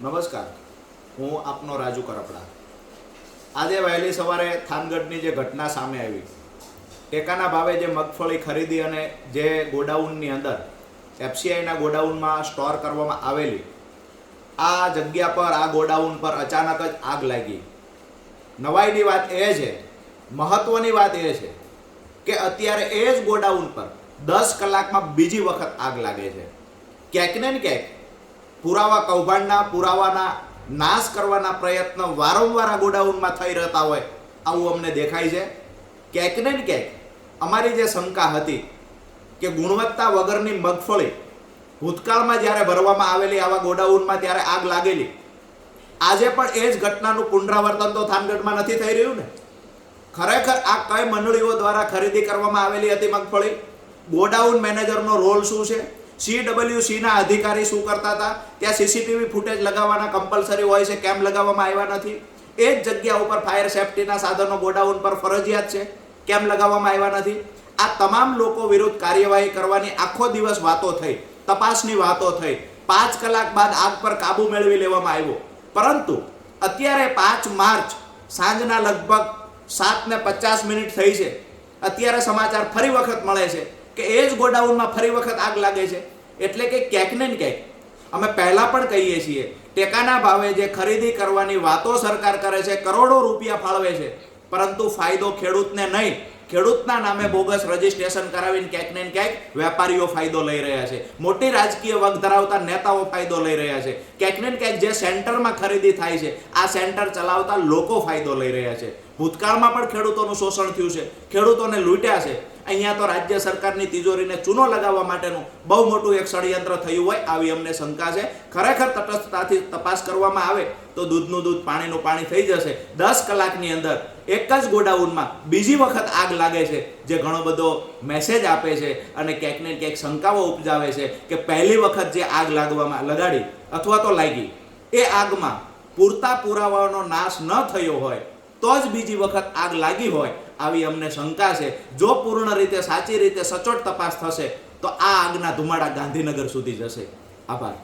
નમસ્કાર. હું આપનો રાજુ કરપડા. આજે વહેલી સવારે થાનગઢની જે ઘટના સામે આવી, ટેકાના ભાવે જે મગફળી ખરીદી અને જે ગોડાઉનની અંદર એફસીઆઈના ગોડાઉનમાં સ્ટોર કરવામાં આવેલી, આ જગ્યા પર, આ ગોડાઉન પર અચાનક જ આગ લાગી. નવાઈની વાત એ છે, મહત્વની વાત એ છે કે અત્યારે એ જ ગોડાઉન પર દસ કલાકમાં બીજી વખત આગ લાગે છે. ક્યાંક ને ક્યાંક પુરાવા કૌભાંડના, પુરાવાના નાશ કરવાના પ્રયત્ન વારંવાર આ ગોડાઉનમાં થઈ રહેતા હોય, આવું અમને દેખાય છે. ક્યાંક ને ક્યાંક અમારી જે શંકા હતી કે ગુણવત્તા વગરની મગફળી ભૂતકાળમાં જ્યારે ભરવામાં આવેલી આવા ગોડાઉનમાં ત્યારે આગ લાગેલી. આજે પણ એ જ ઘટનાનું પુનરાવર્તન તો થાનગઢમાં નથી થઈ રહ્યું ને? ખરેખર આ કઈ મંડળીઓ દ્વારા ખરીદી કરવામાં આવેલી હતી મગફળી? ગોડાઉન મેનેજરનો રોલ શું છે? સી ના અધિકારી શું કરતા હતા? ત્યાં સીસીટીવી ફૂટેજ લગાવવાના કમ્પલસરી હોય છે, કેમ લગાવવામાં આવ્યા નથી? એ જ જગ્યા ઉપર ફાયર સેફટીના સાધનો ગોડાઉન પર ફરજિયાત છે, કેમ લગાવવામાં આવ્યા નથી? આ તમામ લોકો વિરુદ્ધ કાર્યવાહી કરવાની આખો દિવસ વાતો થઈ, તપાસની વાતો થઈ. પાંચ કલાક બાદ આગ પર કાબુ મેળવી લેવામાં આવ્યો. પરંતુ અત્યારે પાંચ માર્ચ, સાંજના લગભગ સાત ને પચાસ મિનિટ થઈ છે. અત્યારે સમાચાર ફરી વખત મળે છે. કે એ જ ગોડાઉનમાં ફરી વખત આગ લાગે છે. એટલે કે ક્યાંક ને ક્યાંક. અમે પહેલા પણ કહીએ છીએ, ટેકાના ભાવે જે ખરીદી કરવાની વાતો સરકાર કરે છે, કરોડો રૂપિયા ફાળવે છે. પરંતુ ફાયદો ખેડૂતને નહીં. ખેડૂતના નામે બોગસ રજીસ્ટ્રેશન કરાવીને ક્યાંક ને ક્યાંક વેપારીઓ ફાયદો લઈ રહ્યા છે. મોટી રાજકીય વગ ધરાવતા નેતાઓ ફાયદો લઈ રહ્યા છે. ક્યાંક ને ક્યાંક જે સેન્ટરમાં ખરીદી થાય છે, આ સેન્ટર ચલાવતા લોકો ફાયદો લઈ રહ્યા છે. ભૂતકાળમાં પણ ખેડૂતોનું શોષણ થયું છે. ખેડૂતોને લૂંટ્યા છે. અહીંયા તો રાજ્ય સરકારની તિજોરીને ચૂનો લગાવવા માટેનું બહુ મોટું એક ષડયંત્ર થયું હોય આવી અમને શંકા છે. ખરેખર તટસ્થતાથી તપાસ કરવામાં આવે તો દૂધનું દૂધ પાણીનું પાણી થઈ જશે. દસ કલાકની અંદર એક જ ગોડાઉનમાં બીજી વખત આગ લાગે છે, જે ઘણો બધો મેસેજ આપે છે અને ક્યાંક ને ક્યાંક શંકાઓ ઉપજાવે છે કે પહેલી વખત જે આગ લાગવામાં લગાડી અથવા તો લાગી, એ આગમાં પૂરતા પુરાવાનો નાશ ન થયો હોય તો જ બીજી વખત આગ લાગી હોય આવી અમને શંકા છે. જો પૂર્ણ રીતે, સાચી રીતે સચોટ તપાસ થશે, તો આ આગના ધુમાડા ગાંધીનગર સુધી જશે. આભાર.